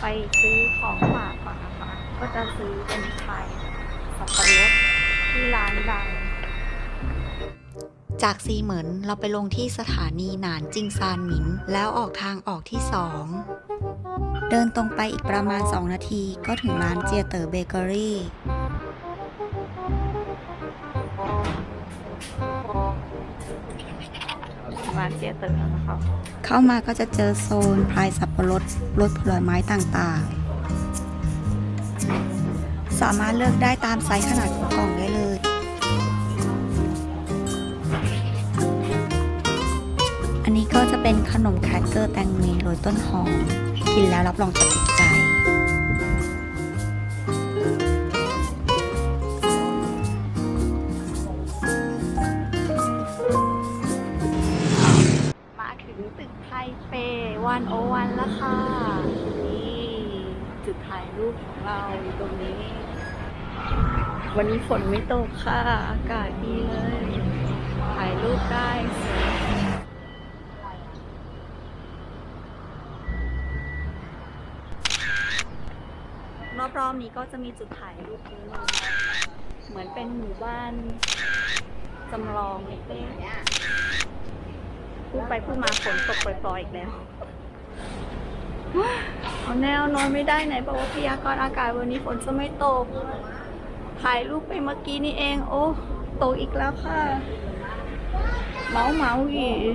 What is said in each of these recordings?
ไปซื้อของฝากมาค่ะก็จะซื้อเป็นไข่สับปะรดที่ร้านดัง จากซีเหมินเราไปลงที่สถานีหนานจิงซานหมิน แล้วออกทางออกที่สองเดินตรงไปอีกประมาณ 2 นาทีก็ถึงร้านเจียเตอร์เบเกอรี่าเจียเตอนะคะ เข้ามาก็จะเจอโซนพายสับปะรดรสผลไม้ต่างๆ สามารถเลือกได้ตามไซส์ขนาดของกล่องได้เลยอันนี้ก็จะเป็นขนมแครกเกอร์แตงเมโรยต้นหอม กินแล้วรับรองจะติดใจ วันโอวันแล้วค่ะ นี่จุดถ่ายรูปของเราอยู่ตรงนี้ วันนี้ฝนไม่ตกค่ะ อากาศดีเลย ถ่ายรูปได้สวยรอบๆนี้ก็จะมีจุดถ่ายรูปเยอะเลยเหมือนเป็นหมู่บ้านจำลองเล็กๆพูดไปพูดมาฝนตกปล่อยๆอีกแล้ว เอาแนวนอนไม่ได้ไหนบอกว่าพยากรณ์อากาศวันนี้ฝนจะไม่ตก ถ่ายรูปไปเมื่อกี้นี่เอง โอ้ ตกอีกแล้วค่ะ เมาเมาอีก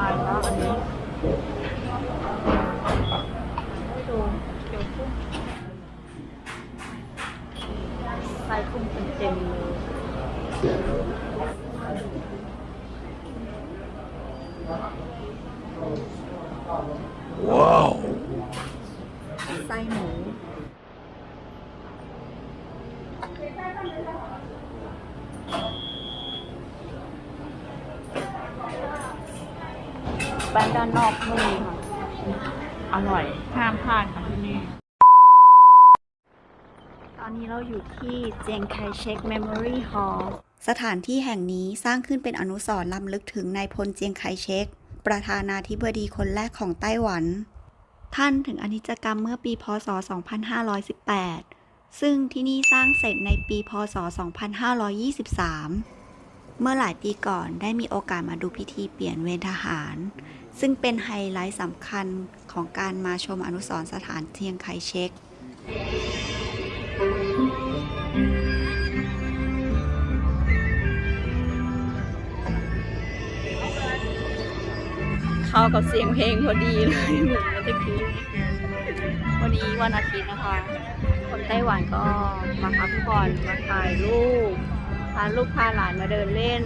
มาแล้วอันนี้ให้ดูเกี๊ยวกุ้งใส่กุ้งเต็มเลยไส้หมู บ้านด้านนอกไม่มีค่ะ อร่อยห้ามพลาดค่ะที่นี่ ตอนนี้เราอยู่ที่เจียงไคเชกเมมโมรี่ฮอลล์สถานที่แห่งนี้สร้างขึ้นเป็นอนุสรณ์ล้ำลึกถึงนายพลเจียงไคเชกประธานาธิบดีคนแรกของไต้หวัน ท่านถึงอนิจกรรมเมื่อปีพศ 2518 ซึ่งที่นี่สร้างเสร็จในปีพศ 2523 เมื่อหลายปีก่อนได้มีโอกาสมาดูพิธีเปลี่ยนเวรทหาร ซึ่งเป็นไฮไลท์สำคัญของการมาชมอนุสรสถานเทียงไคเชกเข้ากับเสียงเพลงพอดีเลยเหมือนเมื่อกี้วันนี้วันอาทิตย์นะคะ คนไต้หวันก็มาพักผ่อนมาถ่ายรูป พาลูกพาหลานมาเดินเล่น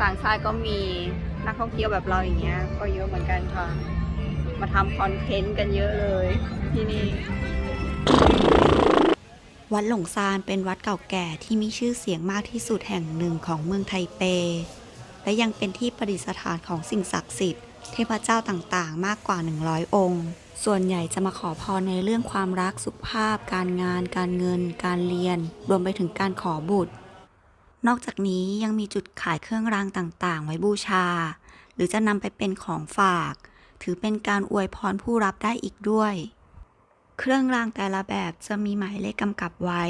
ต่างชาติก็มีนักท่องเที่ยวแบบเราอย่างเงี้ย ก็เยอะเหมือนกันค่ะ มาทำคอนเทนต์กันเยอะเลยที่นี่ วัดหลงซานเป็นวัดเก่าแก่ที่มีชื่อเสียงมากที่สุดแห่งหนึ่งของเมืองไทเป และยังเป็นที่ประดิษฐานของสิ่งศักดิ์สิทธิ์เทพเจ้าต่างๆ มากกว่า 100 องค์ ส่วนใหญ่จะมาขอพรในเรื่องความรักสุขภาพ การงาน การเงิน การเรียน รวมไปถึงการขอบุตร นอกจากนี้ยังมีจุดขายเครื่องรางต่างๆ ไว้บูชา หรือจะนำไปเป็นของฝาก ถือเป็นการอวยพรผู้รับได้อีกด้วย เครื่องรางแต่ละแบบจะมีหมายเลขกำกับไว้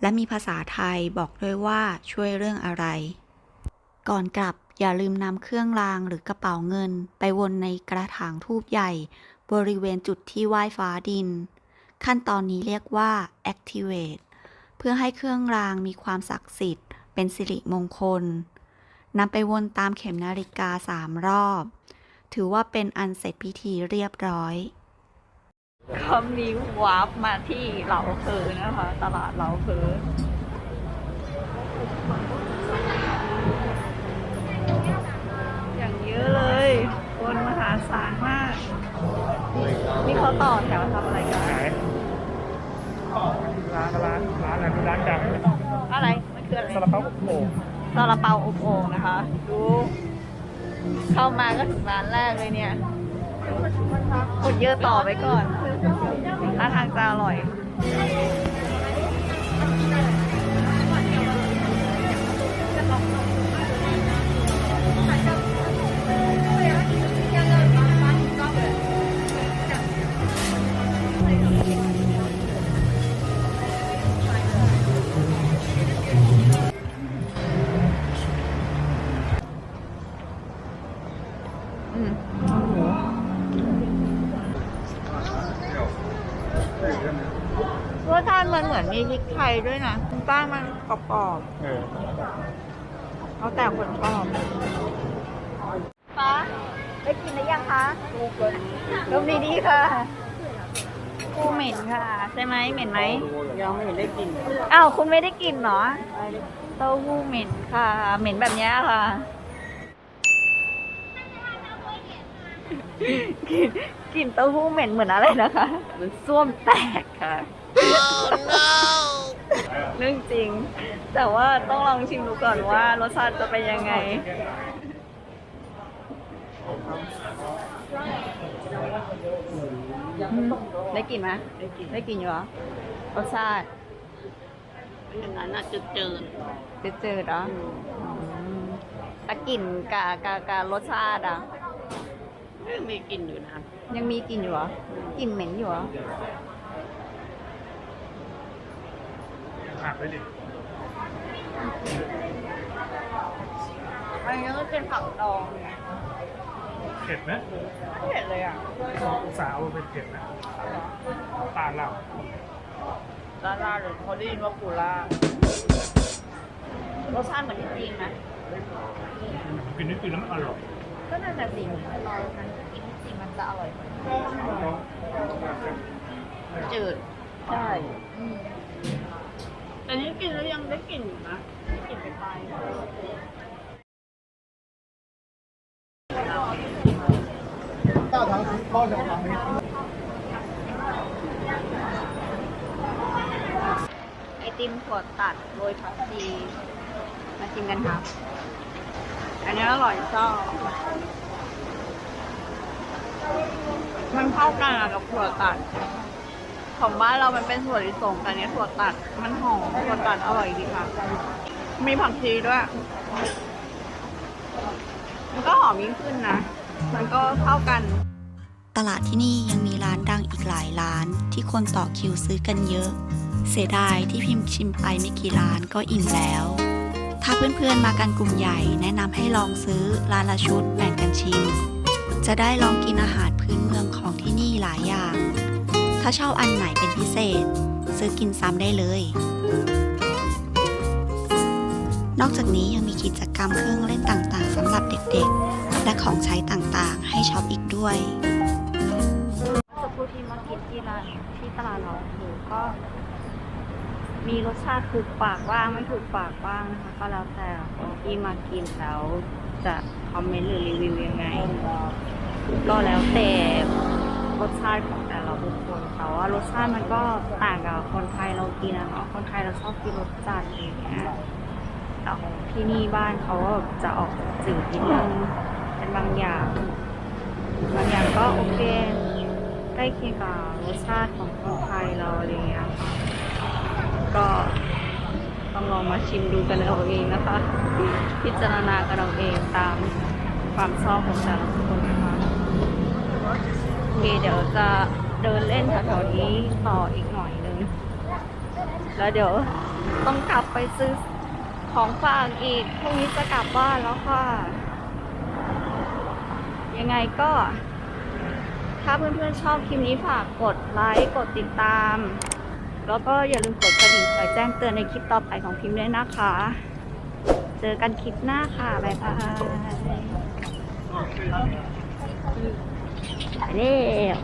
และมีภาษาไทยบอกด้วยว่าช่วยเรื่องอะไร ก่อนกลับอย่าลืมนำเครื่องรางหรือกระเป๋าเงิน ไปวนในกระถางทูบใหญ่ บริเวณจุดที่ไหว้ฟ้าดิน ขั้นตอนนี้เรียกว่า activate เพื่อให้เครื่องรางมีความศักดิ์สิทธิ์ เป็นสิริมงคลนำไปวนตามเข็มนาฬิกาสามรอบ ถือว่าเป็นอันเสร็จพิธีเรียบร้อยคำนี้วาร์ปมาที่เหล่าเพอนะคะ ตลาดเหล่าเพออย่างเยอะเลย คนมหาศาลมาก นี่เขา ต่อแถวทำอะไรกันขายร้านร้านร้านอะไรร้านดังอะไรมันคืออะไรซาลาเปาอบโอ่งซาลาเปาอบโอ่งนะคะดูเข้ามาก็ถึงร้านแรกเลยเนี่ยกดเยอะต่อไปก่อนท่าทางจะอร่อย มันเหมือนมีพริกไทยด้วยนะแป้งมันกรอบเออๆเอาแต่คนชอบป้าได้กินหรือยังคะรูปดีๆค่ะกูเหม็นค่ะ ใช่ไหมเหม็นไหม ยังไม่ได้กินอ้าวคุณไม่ได้กินเหรอเต้าหู้เหม็นค่ะ เหม็นแบบเนี้ยค่ะ กลินกลินเต้าหู้เหม็นเหมือนอะไรนะคะ เหมือนส้วมแตกค่ะ เรื่องจริง แต่ว่าต้องลองชิมดูก่อนว่ารสชาติจะเป็นยังไง ได้กลิ่นไหมได้กลิ่นได้กลิ่นอยู่เหรอรสชาติอย่างนั้นอะจืดจืดจืดจืดๆเหรอมแต่กลิ่นกับกับกับรสชาติอะ ๆมีกลิ่นอยู่นะยังมีกลิ่นอยู่เหรอกลิ่นเหม็นอยู่เหรอ หักไปดิอันนี้ก็เป็นผักดองเผ็ดไหมไม่เห็นเลยอะอุตส่าห์เอาไปเผ็ดนะปาดเราลาลาหรือเขาได้ยินว่าปูล่ารสชาติเหมือนที่จริงนะกินนิดกินแล้วมันอร่อย ก็น่าจะจริงเรามันกินที่จริงมันจะอร่อย จืด ใช่ แต่นี้กินแล้วยังได้กลิ่นอยู่นะกลิ่นไปไปไอติมถั่วตัดโรยผักชีมาชิมกันครับ อันนี้อร่อยชอบมันเข้ากันกับถั่วตัด ของบ้านเรามันเป็นถั่วลิสงแต่อันนี้ถั่วตัด มันหอมถั่วตัดอร่อยดีค่ะ มีผักชีด้วย มันก็หอมยิ่งขึ้นนะ มันก็เข้ากัน ตลาดที่นี่ยังมีร้านดังอีกหลายร้านที่คนต่อคิวซื้อกันเยอะ เสียดายที่พิมพ์ชิมไปไม่กี่ร้านก็อิ่มแล้ว ถ้าเพื่อนๆมากันกลุ่มใหญ่แนะนำให้ลองซื้อร้านละชุดแบ่งกันชิม จะได้ลองกินอาหารพื้นเมืองของที่นี่หลายอย่าง ถ้าชอบอันไหนเป็นพิเศษ ซื้อกินซ้ำได้เลย นอกจากนี้ยังมีกิจกรรมเครื่องเล่นต่างๆสำหรับเด็กๆ และของใช้ต่างๆ ให้ช็อปอีกด้วยสักูที่มากินที่ร้านที่ตลาดเราหมูก็ มีรสชาติถูกปากบ้างไม่ถูกปากบ้างนะคะก็แล้วแต่คนที่มากินแล้วจะคอมเมนต์หรือรีวิวยังไง ก็แล้วแต่รสชาติของแต่ แต่ว่ารสชาติมันก็ต่างกับคนไทยเรากินนะเนาะคนไทยเราชอบกินรสจัดอย่างเงี้ยแต่ที่นี่บ้านเขาก็จะออกจืดนิดนึงเป็นบางอย่าง บางอย่างก็โอเคใกล้เคียงกับรสชาติของคนไทยเราอะไรอย่างเงี้ยก็ต้องลองมาชิมดูกันเอาเองนะคะ พิจารณากันเอาเองตามความชอบของแต่ละคนนะคะโอเคเดี๋ยวจะ เดินเล่นแถวๆนี้ต่ออีกหน่อยนึง แล้วเดี๋ยวต้องกลับไปซื้อของฝากอีก พรุ่งนี้จะกลับบ้านแล้วค่ะ ยังไงก็ ถ้าเพื่อนๆชอบคลิปนี้ฝากกดไลค์ กดติดตาม แล้วก็อย่าลืมกดกระดิ่งคอยแจ้งเตือนในคลิปต่อไปของพิมพ์ด้วยนะคะ เจอกันคลิปหน้าค่ะ บ๊ายบายไปแล้ว